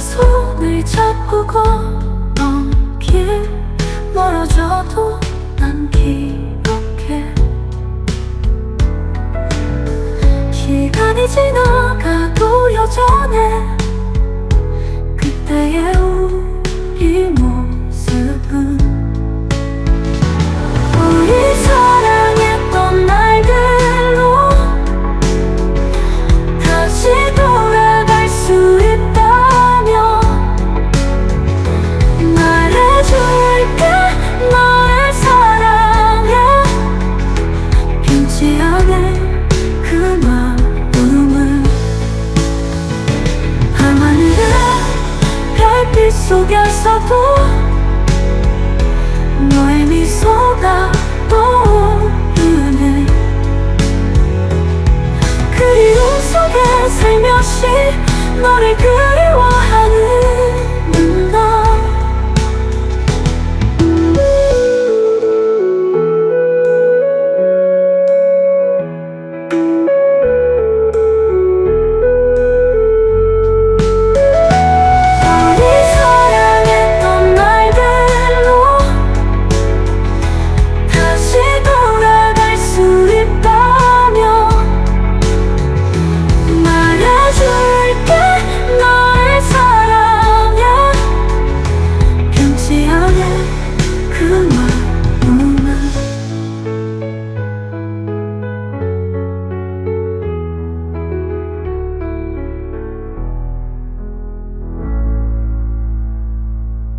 손을 잡고 걷던 길 멀어져도 난 기억해. 시간이 지나가도 여전해 변치 않을 그 마음을 밤하늘의 별빛 속에서도 너의 미소가 떠오르네. 그리움 속에 살며시 너를 그리워하는